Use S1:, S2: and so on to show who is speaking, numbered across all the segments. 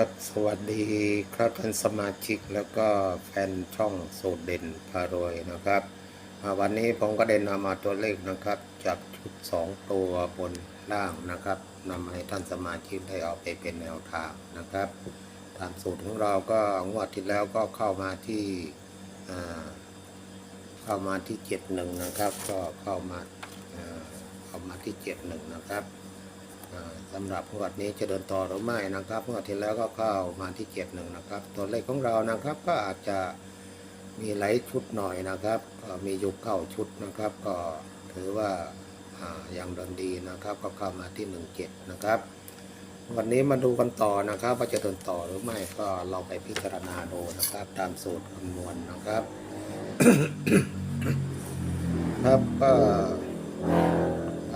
S1: ครับ สวัสดีครับท่านสมาชิกแล้วก็แฟนช่องโซเด่นพารวยนะครับ วันนี้ผมก็ได้นำมาตัวเลขนะครับจากชุด2ตัวบนล่างนะครับนำให้ท่านสมาชิกได้เอาไปเป็นแนวทางนะครับตามสูตรของเราก็งวดที่แล้วก็เข้ามาที่เข้ามาที่เจ็ดหนึ่งนะครับ ก็เข้ามาเข้ามาที่เจ็ดหนึ่งนะครับ สำหรับงวดนี้จะเดินต่อหรือไม่นะครับงวดที่แล้วก็เข้ามาที่เจ็ดหนึ่งนะครับ ตัวเลขของเรานะครับก็อาจจะมีหลายชุดหน่อยนะครับก็มีอยู่เก้าชุดนะครับ ก็ถือว่าอ่ายังเดินดีนะครับ ก็เข้ามาที่หนึ่งเจ็ดนะครับ วันนี้มาดูกันต่อนะครับ ว่าจะเดินต่อหรือไม่ก็เราไปพิจารณาดูนะครับ ตามสูตรคำนวณนะครับ ครับก็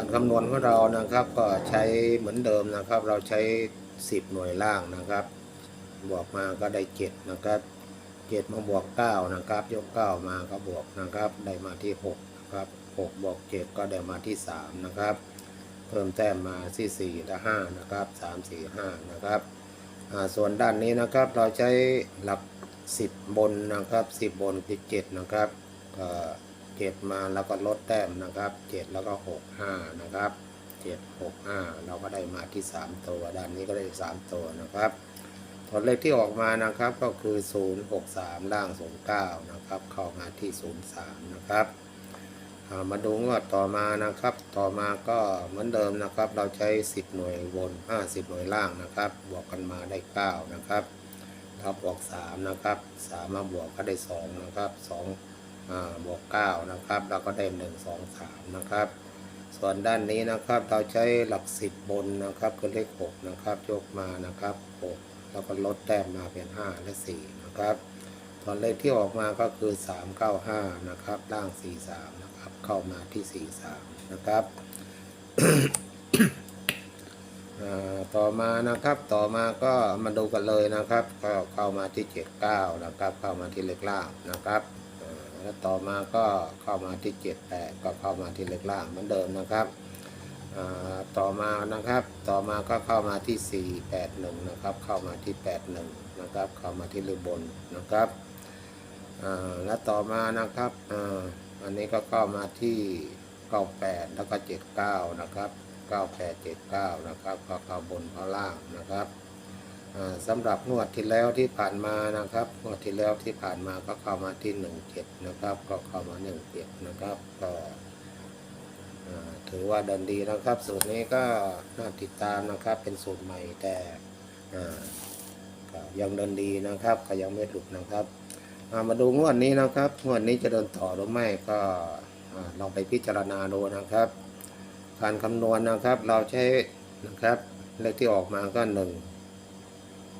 S1: การคำนวณของเรานะครับ ก็ใช้เหมือนเดิมนะครับ เราใช้ 10 หน่วยล่างนะครับ บวกมาก็ได้ 7 นะครับ7มาบวก 9 นะครับ ยก 9 มาก็บวกนะครับ ได้มาที่ 6 นะครับ 6 บวก 7 ก็ได้มาที่ 3 นะครับ เพิ่มแต้มมาที่4และ5นะครับ 3 4 5 นะครับส่วนด้านนี้นะครับเราใช้หลัก 10 บนนะครับ 10 บนคือ7นะครับก็ เจ็ดมาแล้วก็ลดแต้มนะครับเจ็ดแล้วก็หกห้านะครับเจ็ดหกห้าเราก็ได้มาที่สามตัวด้านนี้ก็ได้สามตัวนะครับผลเลขที่ออกมานะครับก็คือศูนย์หกสามล่างศูนย์เก้านะครับ เข้ามาที่ศูนย์สามนะครับอ่ามาดูงวดต่อมานะครับ ต่อมาก็เหมือนเดิมนะครับ เราใช้สิบหน่วยบนห้าสิบหน่วยล่างนะครับ บวกกันมาได้เก้านะครับถ้าบวกสามนะครับสามมาบวกก็ได้สองนะครับสอง บวก9นะครับ เราก็ได้1 2 3นะครับ ส่วนด้านนี้นะครับเราใช้หลัก10บบนนะครับคือเลข6นะครับยกมานะครับ6แล้วก็ลดแต้มมาเป็น5และ4นะครับส่วนเลขที่ออกมาก็คือ395นะครับล่าง43นะครับเข้ามาที่43นะครับต่อมานะครับต่อมาก็มาดูกันเลยนะครับ ก็เข้ามาที่ 79 นะครับ เข้ามาที่เลขล่างนะครับ แล้วต่อมาก็เข้ามาที่78ก็เข้ามาที่เลขล่างเหมือนเดิมนะครับต่อมานะครับต่อมาก็เข้ามาที่ 481 นะครับ เข้ามาที่ 81 นะครับ เข้ามาที่เลขบนนะครับแล้วต่อมานะครับอ,อันนี้ก็เข้ามาที่ 98 แล้วก็ 79 นะครับ 9879 นะครับ ก็เข้าบนเข้าล่างนะครับ สำหรับงวดที่แล้วที่ผ่านมานะครับงวดที่แล้วที่ผ่านมาก็เข้ามาที่17นะครับ ก็เข้ามา17นะครับ ก็ถือว่าเดินดีนะครับ สูตรนี้ก็น่าติดตามนะครับ เป็นสูตรใหม่แต่ยังเดินดีนะครับ ก็ยังไม่หลุดนะครับามาดูงวดนี้นะครับงวดนี้จะเดินต่อหรือไม่ก็ลองไปพิจารณาดูนะครับ การคำนวณนะครับเราใช้นะครับเลขที่ออกมาก็หนึ่ง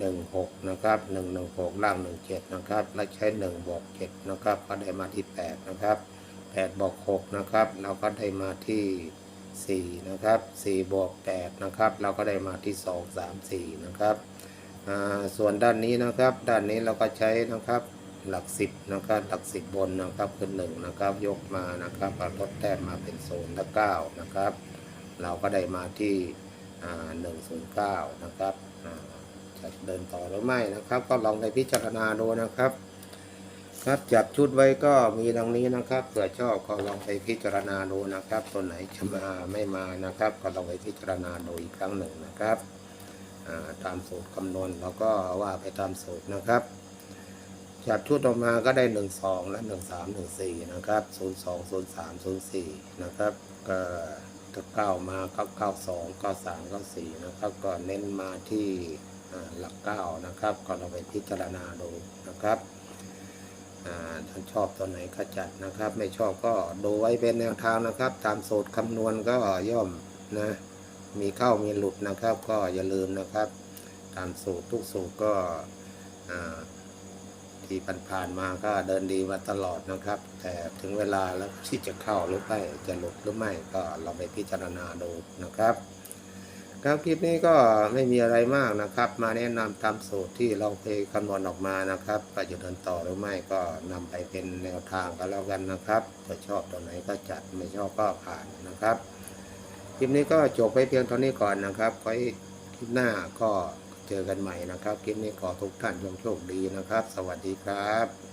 S1: หนึ่งหกนะครับหนึ่งหนึ่งหกล่างหนึ่งเจ็ดนะครับ และใช้หนึ่งบวกเจ็ดนะครับ ก็ได้มาที่แปดนะครับแปดบวกหกนะครับ เราก็ได้มาที่สี่นะครับสี่บวกแปดนะครับ เราก็ได้มาที่สองสามสี่นะครับส่วนด้านนี้นะครับ ด้านนี้เราก็ใช้นะครับหลักสิบนะครับหลักสิบบนนะครับคือหนึ่งนะครับ ยกมานะครับเอาลดแต้มมาเป็นศูนละเก้านะครับ เราก็ได้มาที่หนึ่งศูนย์เก้านะครับ เดินต่อหรือไม่นะครับ ก็ลองไปพิจารณาดูนะครับ ครับจับชุดไว้ก็มีดังนี้นะครับเผื่อชอบก็ลองไปพิจารณาดูนะครับ ตัวไหนจะมาไม่มานะครับ ก็ลองไปพิจารณาดูอีกครั้งหนึ่งนะครับตามสูตรคำนวณเราก็ว่าไปตามสูตรนะครับจับชุดออกมาก็ได้หนึ่งสองและหนึ่งสามหนึ่งสี่นะครับศูนย์สองศูนย์สามศูนย์สี่นะครับก็ก็เก้ามาก้าเก้าสองเก้าสามเก้าสี่นะครับ ก็เน้นมาที่ หลักเก้านะครับ ก็เราไปพิจารณาดูนะครับอ่าถ้าชอบตัวไหนก็จัดนะครับ ไม่ชอบก็ดูไว้เป็นแนวทางนะครับ ตามสูตรคำนวณก็ย่อมนะ มีเข้ามีหลุดนะครับ ก็อย่าลืมนะครับ ตามสูตรทุกสูตรก็ที่ผ่านๆมาก็เดินดีมาตลอดนะครับ แต่ถึงเวลาแล้วที่จะเข้าหรือไม่จะหลุดหรือไม่ก็เราไปพิจารณาดูนะครับ ครับคลิปนี้ก็ไม่มีอะไรมากนะครับ มาแนะนำตามสูตรที่เราเคยคำนวณออกมานะครับก็จะเดินต่อหรือไม่ก็นำไปเป็นแนวทางก็แล้วกันนะครับถ้าชอบตัวไหนก็จัดไม่ชอบก็ผ่านนะครับคลิปนี้ก็จบไปเพียงเท่านี้ก่อนนะครับไว้คลิปหน้าก็เจอกันใหม่นะครับคลิปนี้ขอทุกท่านจงโชคดีนะครับ สวัสดีครับ